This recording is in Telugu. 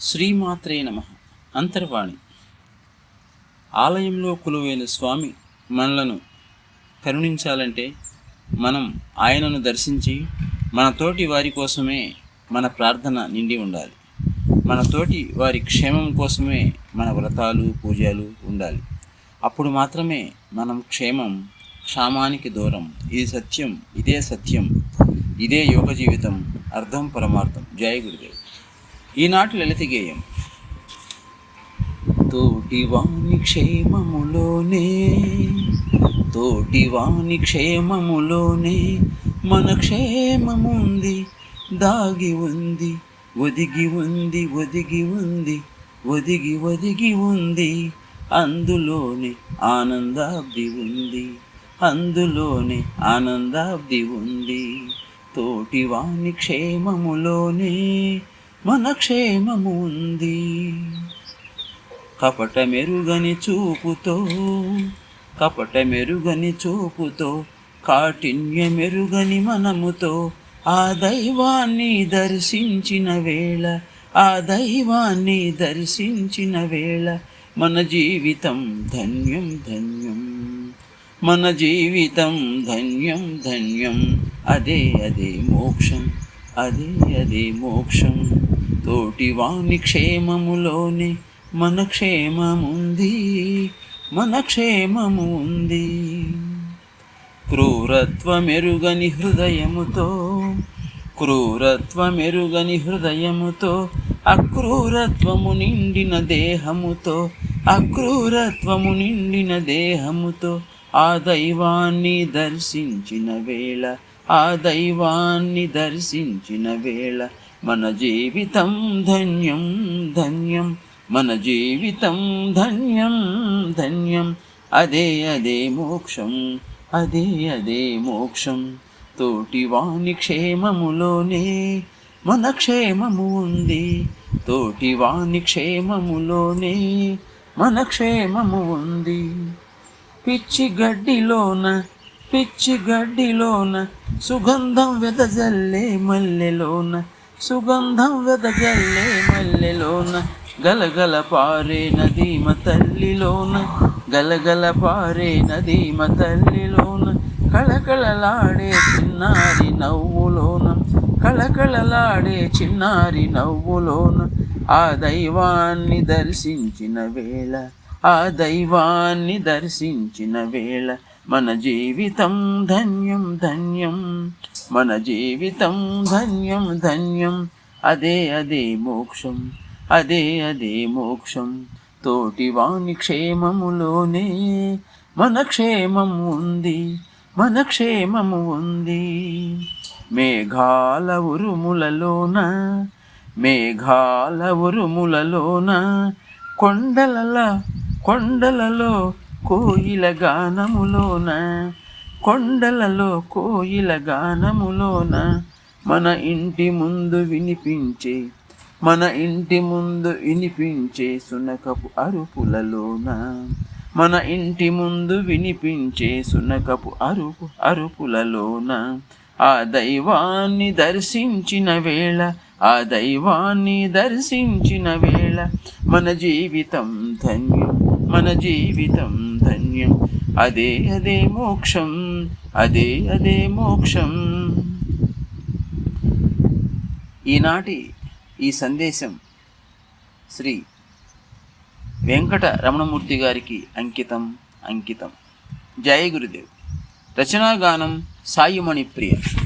శ్రీమాత్రే నమ. అంతర్వాణి. ఆలయంలో కొలువైన స్వామి మనలను కరుణించాలంటే మనం ఆయనను దర్శించి మన తోటి వారి కోసమే మన ప్రార్థన నిండి ఉండాలి. మన తోటి వారి క్షేమం కోసమే మన వ్రతాలు పూజలు ఉండాలి. అప్పుడు మాత్రమే మనం క్షేమం క్షామానికి దూరం. ఇది సత్యం ఇదే సత్యం ఇదే యోగ జీవితం అర్థం పరమార్థం. జయ గురుదేవ్. ఈనాటి లలిత గేయం తోటివాని క్షేమములోనే తోటివాని క్షేమములోనే మన క్షేమముంది. దాగి ఉంది ఒదిగి ఉంది ఒదిగి ఉంది ఒదిగి ఒదిగి ఉంది. అందులోనే ఆనందాబ్ది ఉంది అందులోనే ఆనందాబ్ది ఉంది. తోటివాని క్షేమములోనే మన క్షేమము ఉంది. కపట మెరుగని చూపుతో కపట మెరుగని చూపుతో కాఠిన్య మెరుగని మనముతో ఆ దైవాన్ని దర్శించిన వేళ ఆ దైవాన్ని దర్శించిన వేళ మన జీవితం ధన్యం ధన్యం. మన జీవితం ధన్యం ధన్యం. అదే అదే మోక్షం. అదే అదే మోక్షం. తోటివాని క్షేమములోనే మన క్షేమముంది మన క్షేమము ఉంది క్రూరత్వమెరుగని హృదయముతో క్రూరత్వమెరుగని హృదయముతో అక్రూరత్వము నిండిన దేహముతో అక్రూరత్వము నిండిన దేహముతో ఆ దైవాన్ని దర్శించిన వేళ ఆ దైవాన్ని దర్శించిన వేళ మన జీవితం ధన్యం ధన్యం. మన జీవితం ధన్యం ధన్యం. అదే అదే మోక్షం అదే అదే మోక్షం. తోటివాణి క్షేమములోనే మన క్షేమము ఉంది. తోటివాణి క్షేమములోనే మన క్షేమము ఉంది. పిచ్చి గడ్డిలోన పిచ్చి గడ్డిలోన సుగంధం వెదజల్లే మల్లెలోన సుగంధం వెదజల్లే మల్లెలోన గలగల పారే నదీమ తల్లిలోన గలగల పారే నదీమ తల్లిలోన కళకళలాడే చిన్నారి నవ్వులోన కళకళలాడే చిన్నారి నవ్వులోన ఆ దైవాన్ని దర్శించిన వేళ ఆ దైవాన్ని దర్శించిన వేళ మన జీవితం ధన్యం ధన్యం. మన జీవితం ధన్యం ధన్యం. అదే అదే మోక్షం అదే అదే మోక్షం. తోటివాణి క్షేమములోనే మన క్షేమం ఉంది మన క్షేమము ఉంది. మేఘాల ఉరుములలోన మేఘాల ఉరుములలోన కొండలల కొండలలో కోయిల గానములోన కొండలలో కోయిల గానములోన మన ఇంటి ముందు వినిపించే మన ఇంటి ముందు వినిపించే సునకపు అరుపులలోన మన ఇంటి ముందు వినిపించే సునకపు అరుపు అరుపులలోన ఆ దైవాన్ని దర్శించిన వేళ ఆ దైవాన్ని దర్శించిన వేళ మన జీవితం ధన్యం మన జీవితం ధన్యం. అదే అదే మోక్షం అదే అదే మోక్షం. ఈనాటి ఈ సందేశం శ్రీ వెంకట రమణమూర్తి గారికి అంకితం అంకితం. జయ గురుదేవ్. రచనాగానం సాయిమణి ప్రియ.